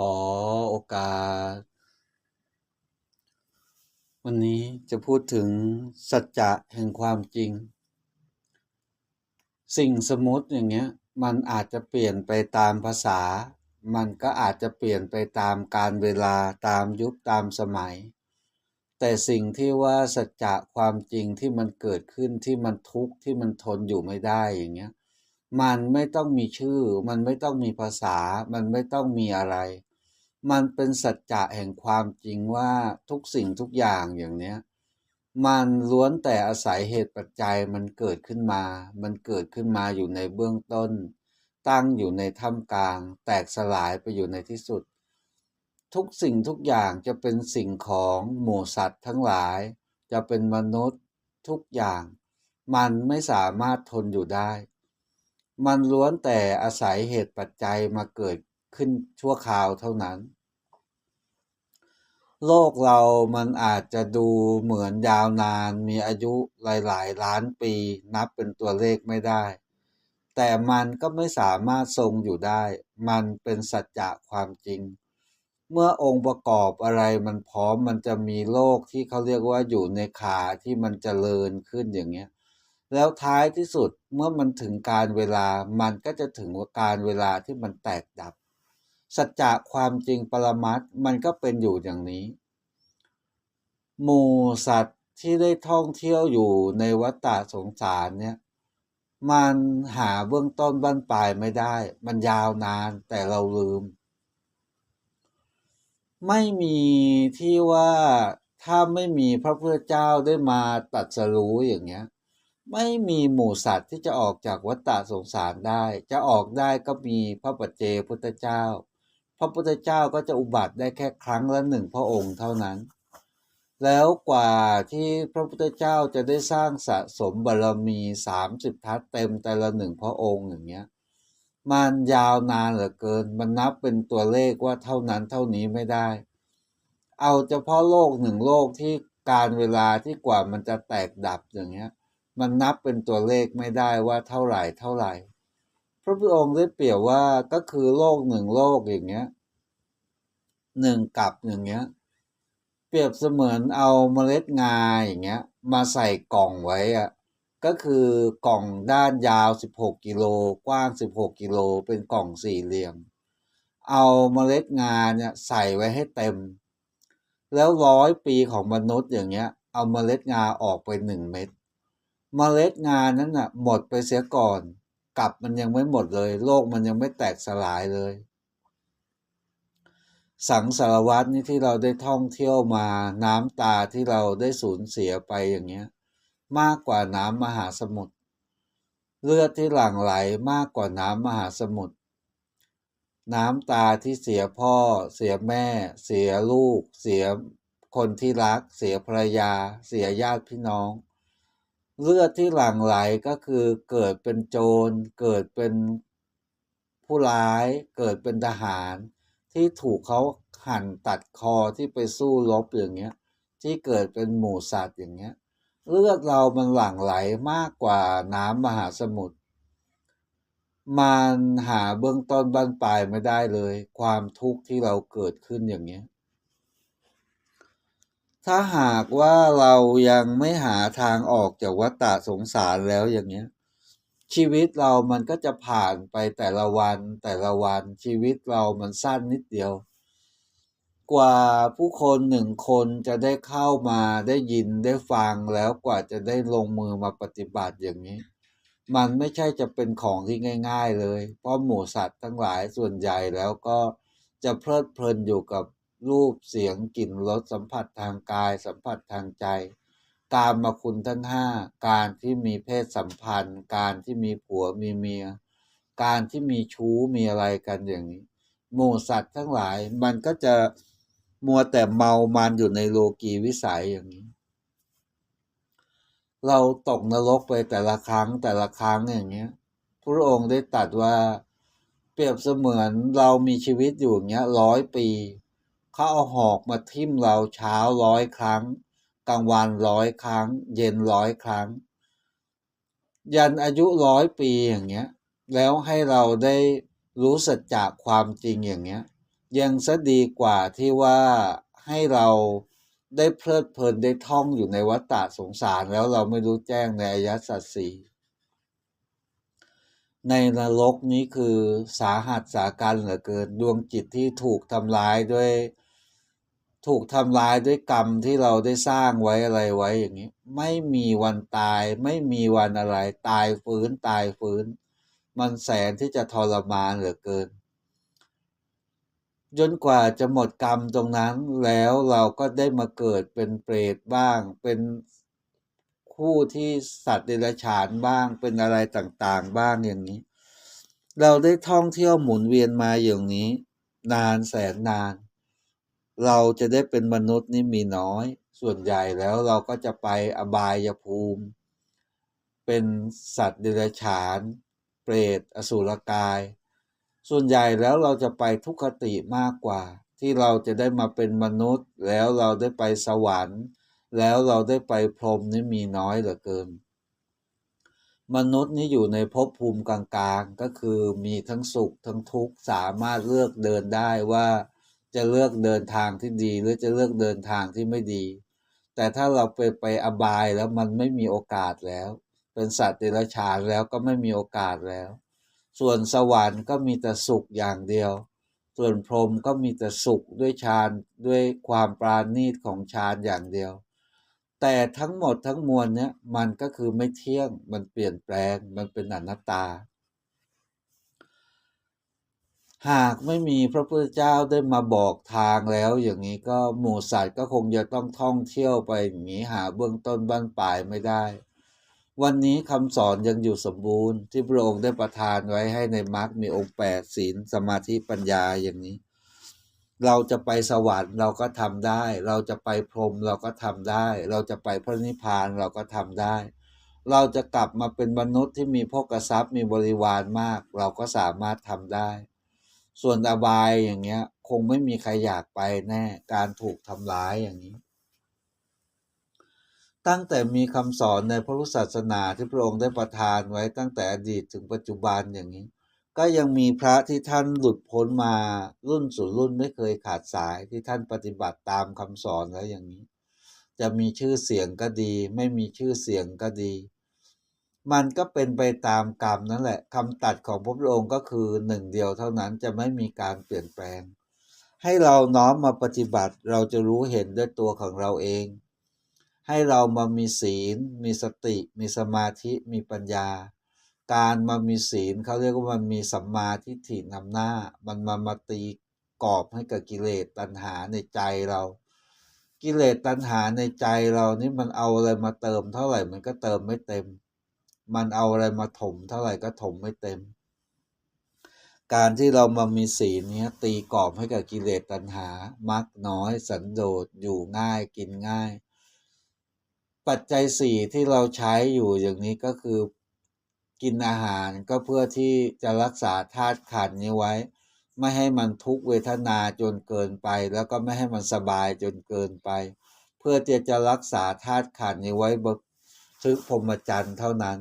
ขอโอกาส วันนี้จะพูดถึงสัจจะแห่งความจริง สิ่งสมมติอย่างเงี้ย มันอาจจะเปลี่ยนไปตามภาษา มันก็อาจจะเปลี่ยนไปตามการเวลาตามยุคตามสมัย แต่สิ่งที่ว่าสัจจะความจริงที่มันเกิดขึ้นที่มันทุกข์ที่มันทนอยู่ไม่ได้อย่างเงี้ย มันไม่ต้องมีชื่อ มันไม่ต้องมีภาษา มันไม่ต้องมีอะไร มันเป็นสัจจะแห่งความจริงว่าทุกสิ่งทุกอย่างอย่างเนี้ย มันล้วนแต่อาศัยเหตุปัจจัยมันเกิดขึ้นมา มันเกิดขึ้นมาอยู่ในเบื้องต้น ตั้งอยู่ในท่ามกลาง แตกสลายไปอยู่ในที่สุด ทุกสิ่งทุกอย่างจะเป็นสิ่งของหมู่สัตว์ทั้งหลาย จะเป็นมนุษย์ทุกอย่าง มันไม่สามารถทนอยู่ได้ มันล้วนแต่อาศัยเหตุปัจจัยมาเกิดขึ้นชั่วคราวเท่านั้น โลกเรามันอาจจะดูเหมือนยาวนานมีอายุหลาย ๆ ล้านปี นับเป็นตัวเลขไม่ได้ แต่มันก็ไม่สามารถทรงอยู่ได้ มันเป็นสัจจะความจริง เมื่อองค์ประกอบอะไรมันพร้อมมันจะมีโลกที่เขาเรียกว่าอยู่ในขาที่มันจเจริญขึ้นอย่างเงี้ย แล้วท้ายที่สุดเมื่อมันถึงการเวลามันก็จะถึงการเวลาที่มันแตกดับ สัจจะความจริงปรมัตมันก็เป็นอยู่อย่างนี้ หมูสัตว์ที่ได้ท่องเที่ยวอยู่ในวัฏฏะสงสารเนี่ยมันหาเบื้องต้นบั้นปลายไม่ได้ มันยาวนานแต่เราลืม ไม่มีที่ว่าถ้าไม่มีพระพุทธเจ้าได้มาตัดสรู้อย่างเงี้ย ไม่มีหมู่สัตว์ที่จะออกจากวัฏฏะสงสารได้ จะออกได้ก็มีพระปัจเจพุทธเจ้า พระพุทธเจ้าก็จะอุบัติได้แค่ครั้งละหนึ่งพระองค์เท่านั้น แล้วกว่าที่พระพุทธเจ้าจะได้สร้างสะสมบารมีสามสิบทัศเต็มแต่ละหนึ่งพระองค์อย่างเงี้ยมันยาวนานเหลือเกิน มันนับเป็นตัวเลขว่าเท่านั้นเท่านี้ไม่ได้ เอาเฉพาะโลกหนึ่งโลกที่การเวลาที่กว่ามันจะแตกดับอย่างเงี้ย มันนับเป็นตัวเลขไม่ได้ว่าเท่าไหร่เท่าไหร่ พระพุทธองค์ได้เปรียบว่าก็คือโลกหนึ่งโลกอย่างเงี้ยหนึ่งกับอย่างเงี้ย เปรียบเสมือนเอาเมล็ดงาอย่างเงี้ย มาใส่กล่องไว้อะก็คือกล่องด้านยาว 16 กิโลกว้าง 16 กิโลเป็นกล่องสี่เหลี่ยม เอาเมล็ดงาเนี่ยใส่ไว้ให้เต็ม แล้วร้อยปีของมนุษย์อย่างเงี้ย เอาเมล็ดงาออกไปหนึ่งเม็ดเมล็ดงานั้นน่ะหมดไปเสียก่อน กลับมันยังไม่หมดเลย โลกมันยังไม่แตกสลายเลย สังสารวัตรนี่ที่เราได้ท่องเที่ยวมาน้ำตาที่เราได้สูญเสียไปอย่างเงี้ย มากกว่าน้ำมหาสมุทรเลือดที่หลั่งไหลมากกว่าน้ำมหาสมุทรน้ำตาที่เสียพ่อ เสียแม่ เสียลูก เสียคนที่รัก เสียภรรยา เสียญาติพี่น้อง เลือดที่หลั่งไหลก็คือเกิดเป็นโจร เกิดเป็นผู้ร้าย เกิดเป็นทหาร ที่ถูกเขาหั่นตัดคอที่ไปสู้รบอย่างเงี้ย ที่เกิดเป็นหมูสัตว์อย่างเงี้ย เลือดเรามันหลั่งไหลมากกว่าน้ำมหาสมุทรมันหาเบื้องต้นบั้นปลายไม่ได้เลย ความทุกข์ที่เราเกิดขึ้นอย่างเงี้ย ถ้าหากว่าเรายังไม่หาทางออกจากวัฏฏะสงสารแล้วอย่างเงี้ย ชีวิตเรามันก็จะผ่านไปแต่ละวันแต่ละวันชีวิตเรามันสั้นนิดเดียว กว่าผู้คนหนึ่งคนจะได้เข้ามาได้ยินได้ฟังแล้วกว่าจะได้ลงมือมาปฏิบัติอย่างนี้ มันไม่ใช่จะเป็นของที่ง่าย ๆเลย เพราะหมูสัตว์ทั้งหลายส่วนใหญ่แล้วก็จะเพลิดเพลินอยู่กับ รูปเสียงกลิ่นรสสัมผัสทางกาย สัมผัสทางใจกามมาคุณทั้งห้าการที่มีเพศสัมพันธ์ การที่มีผัวมีเมีย การที่มีชู้มีอะไรกันอย่างนี้หมูสัตว์ทั้งหลายมันก็จะมัวแต่เมามันอยู่ในโลกีวิสัยอย่างนี้ เราตกนรกไปแต่ละครั้งแต่ละครั้งอย่างเงี้ยพระองค์ได้ตรัสว่าเปรียบเสมือนเรามีชีวิตอยู่อย่างเงี้ยร้อยปี เขาเอาหอกมาทิ่มเราเช้าร้อยครั้ง กลางวันร้อยครั้ง เย็นร้อยครั้ง ยันอายุร้อยปีอย่างเงี้ย แล้วให้เราได้รู้สัจจะความจริงอย่างเงี้ย ยังซะดีกว่าที่ว่าให้เราได้เพลิดเพลินได้ท่องอยู่ในวัฏฏะสงสารแล้วเราไม่รู้แจ้งในอายะสัจสี่ในนรกนี้คือสาหัสสาการเหลือเกินดวงจิตที่ถูกทำลายด้วย ถูกทำลายด้วยกรรมที่เราได้สร้างไว้อะไรไว้อย่างนี้ ไม่มีวันตาย ไม่มีวันอะไร ตายฟื้นตายฟื้น มันแสนที่จะทรมานเหลือเกินจนกว่าจะหมดกรรมตรงนั้นแล้วเราก็ได้มาเกิดเป็นเปรตบ้าง เป็นคู่ที่สัตว์เดรัจฉานบ้างเป็นอะไรต่างๆบ้างอย่างนี้ เราได้ท่องเที่ยวหมุนเวียนมาอย่างนี้ นานแสนนาน เราจะได้เป็นมนุษย์นี่มีน้อย ส่วนใหญ่แล้วเราก็จะไปอบายภูมิ เป็นสัตว์เดรัจฉาน เปรต อสุรกาย ส่วนใหญ่แล้วเราจะไปทุกขติมากกว่า ที่เราจะได้มาเป็นมนุษย์ แล้วเราได้ไปสวรรค์ แล้วเราได้ไปพรหมนี่มีน้อยเหลือเกิน มนุษย์นี่อยู่ในภพภูมิกลางๆ ก็คือมีทั้งสุขทั้งทุกข์สามารถเลือกเดินได้ว่า จะเลือกเดินทางที่ดี หรือจะเลือกเดินทางที่ไม่ดี แต่ถ้าเราไปไปอบายแล้วมันไม่มีโอกาสแล้ว เป็นสัตว์เดรัจฉานแล้วก็ไม่มีโอกาสแล้ว ส่วนสวรรค์ก็มีแต่สุขอย่างเดียว ส่วนพรหมก็มีแต่สุขด้วยฌานด้วยความปราณีตของฌานอย่างเดียว แต่ทั้งหมดทั้งมวลเนี้ยมันก็คือไม่เที่ยงมันเปลี่ยนแปลงมันเป็นอนัตตา หากไม่มีพระพุทธเจ้าได้มาบอกทางแล้วอย่างนี้ก็หมู่สัตว์ก็คงจะต้องท่องเที่ยวไปอย่างนี้หาเบื้องต้นบ้านปลายไม่ได้ วันนี้คำสอนยังอยู่สมบูรณ์ ที่พระองค์ได้ประทานไว้ให้ในมรรคมีองค์แปดศีลสมาธิปัญญาอย่างนี้ เราจะไปสวรรค์เราก็ทำได้ เราจะไปพรหมเราก็ทำได้ เราจะไปพระนิพพานเราก็ทำได้ เราจะกลับมาเป็นมนุษย์ที่มีพกทรัพย์มีบริวารมาก เราก็สามารถทำได้ ส่วนอบายอย่างเงี้ย คงไม่มีใครอยากไปแน่การถูกทำร้ายอย่างนี้ ตั้งแต่มีคำสอนในพระพุทธศาสนาที่พระองค์ได้ประทานไว้ตั้งแต่อดีตถึงปัจจุบันอย่างนี้ ก็ยังมีพระที่ท่านหลุดพ้นมารุ่นสู่รุ่นไม่เคยขาดสายที่ท่านปฏิบัติตามคำสอนแล้วอย่างนี้ จะมีชื่อเสียงก็ดี ไม่มีชื่อเสียงก็ดี มันก็เป็นไปตามกรรมนั่นแหละคำตัดของพระพุทธองค์ก็คือหนึ่งเดียวเท่านั้นจะไม่มีการเปลี่ยนแปลง ให้เราน้อมมาปฏิบัติเราจะรู้เห็นด้วยตัวของเราเอง ให้เรามามีศีล มีสติ มีสมาธิมีปัญญา การมามีศีลเขาเรียกว่ามันมีสัมมาทิฏฐินำหน้า มันมามาตีกรอบให้กับกิเลสตัณหาในใจเรากิเลสตัณหาในใจเรานี่มันเอาอะไรมาเติมเท่าไหร่มันก็เติมไม่เต็ม มันเอาอะไรมาถมเท่าไหร่ก็ถมไม่เต็ม การที่เรามามีศีลนี้ตีกรอบให้กับกิเลสตัณหา มักน้อย สันโดษอยู่ง่ายกินง่าย ปัจจัยสี่ที่เราใช้อยู่อย่างนี้ก็คือกินอาหารก็เพื่อที่จะรักษาธาตุขันนี้ไว้ ไม่ให้มันทุกเวทนาจนเกินไป แล้วก็ไม่ให้มันสบายจนเกินไป เพื่อที่จะรักษาธาตุขันนี้ไว้บทึกพรหมจรรย์เท่านั้น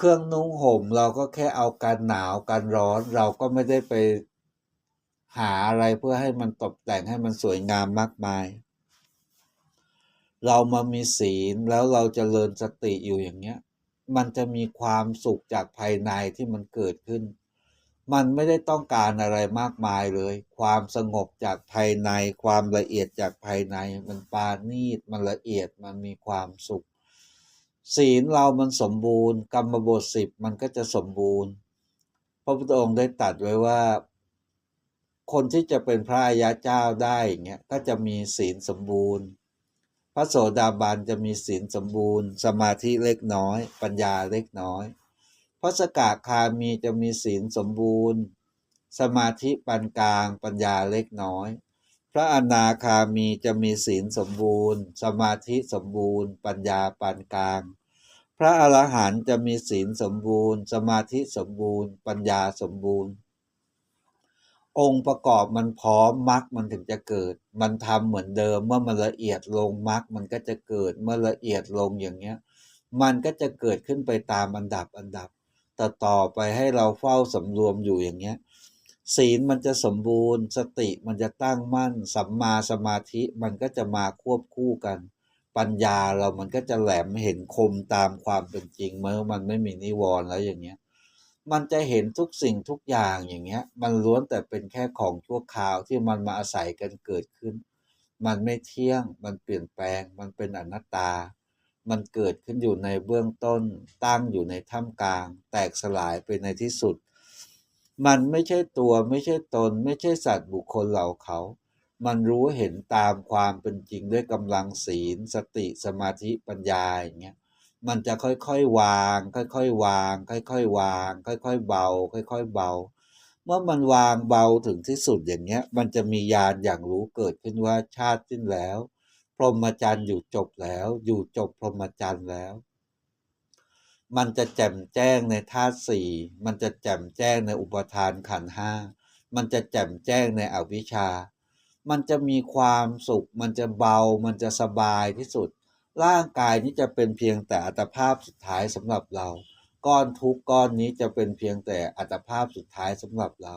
เครื่องนุ่งห่มเราก็แค่เอาการหนาวการร้อน เราก็ไม่ได้ไปหาอะไรเพื่อให้มันตกแต่งให้มันสวยงามมากมาย เรามามีศีลแล้วเราจเจริญสติอยู่อย่างเงี้ย มันจะมีความสุขจากภายในที่มันเกิดขึ้น มันไม่ได้ต้องการอะไรมากมายเลย ความสงบจากภายใน ความละเอียดจากภายใน มันปาณีตมันละเอียดมันมีความสุข ศีลเรามันสมบูรณ์ กรรมบทสิบมันก็จะสมบูรณ์ พระพุทธองค์ได้ตรัสไว้ว่า คนที่จะเป็นพระอริยเจ้าได้เงี้ยก็จะมีศีลสมบูรณ์ พระโสดาบันจะมีศีลสมบูรณ์ สมาธิเล็กน้อย ปัญญาเล็กน้อย พระสกาคามีจะมีศีลสมบูรณ์ สมาธิปานกลาง ปัญญาเล็กน้อยพระอนาคามีจะมีศีลสมบูรณ์ สมาธิสมบูรณ์ ปัญญาปานกลาง พระอรหันต์จะมีศีลสมบูรณ์ สมาธิสมบูรณ์ ปัญญาสมบูรณ์ องค์ประกอบมันพร้อมมรรคมันถึงจะเกิด มันทำเหมือนเดิมเมื่อมันละเอียดลงมรรคมันก็จะเกิดเมื่อละเอียดลงอย่างเงี้ย มันก็จะเกิดขึ้นไปตามอันดับอันดับต่อต่อไปให้เราเฝ้าสำรวมอยู่อย่างเงี้ยศีลมันจะสมบูรณ์ สติมันจะตั้งมั่นสัมมาสมาธิมันก็จะมาควบคู่กัน ปัญญาเรามันก็จะแหลมเห็นคมตามความเป็นจริงเมื่อมันไม่มีนิวรณ์แล้วอย่างเงี้ย มันจะเห็นทุกสิ่งทุกอย่างอย่างเงี้ย มันล้วนแต่เป็นแค่ของชั่วคราวที่มันมาอาศัยกันเกิดขึ้น มันไม่เที่ยง มันเปลี่ยนแปลง มันเป็นอนัตตา มันเกิดขึ้นอยู่ในเบื้องต้น ตั้งอยู่ในท่ามกลาง แตกสลายไปในที่สุด มันไม่ใช่ตัวไม่ใช่ตน ไม่ใช่สัตว์บุคคลเหล่าเขา มันรู้เห็นตามความเป็นจริงด้วยกำลังศีล สติสมาธิปัญญาอย่างเงี้ยมันจะค่อยๆวาง ค่อยๆวาง ค่อยๆวาง ค่อยๆเบา ค่อยๆเบา เมื่อมันวางเบาถึงที่สุดอย่างเงี้ย มันจะมีญาณอย่างรู้เกิดขึ้นว่าชาติสิ้นแล้ว พรหมจรรย์อยู่จบแล้ว อยู่จบพรหมจรรย์แล้ว มันจะแจ่มแจ้งในธาตุสี่มันจะแจ่มแจ้งในอุปทานขันห้ามันจะแจ่มแจ้งในอวิชชา มันจะมีความสุข มันจะเบา มันจะสบายที่สุด ร่างกายนี้จะเป็นเพียงแต่อัตภาพสุดท้ายสำหรับเรา ก้อนทุกก้อนนี้จะเป็นเพียงแต่อัตภาพสุดท้ายสำหรับเรา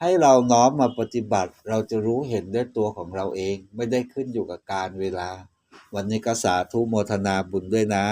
ให้เราน้อมมาปฏิบัติ เราจะรู้เห็นด้วยตัวของเราเอง ไม่ได้ขึ้นอยู่กับการเวลา วันนี้ก็สาธุโมทนาบุญด้วยนะ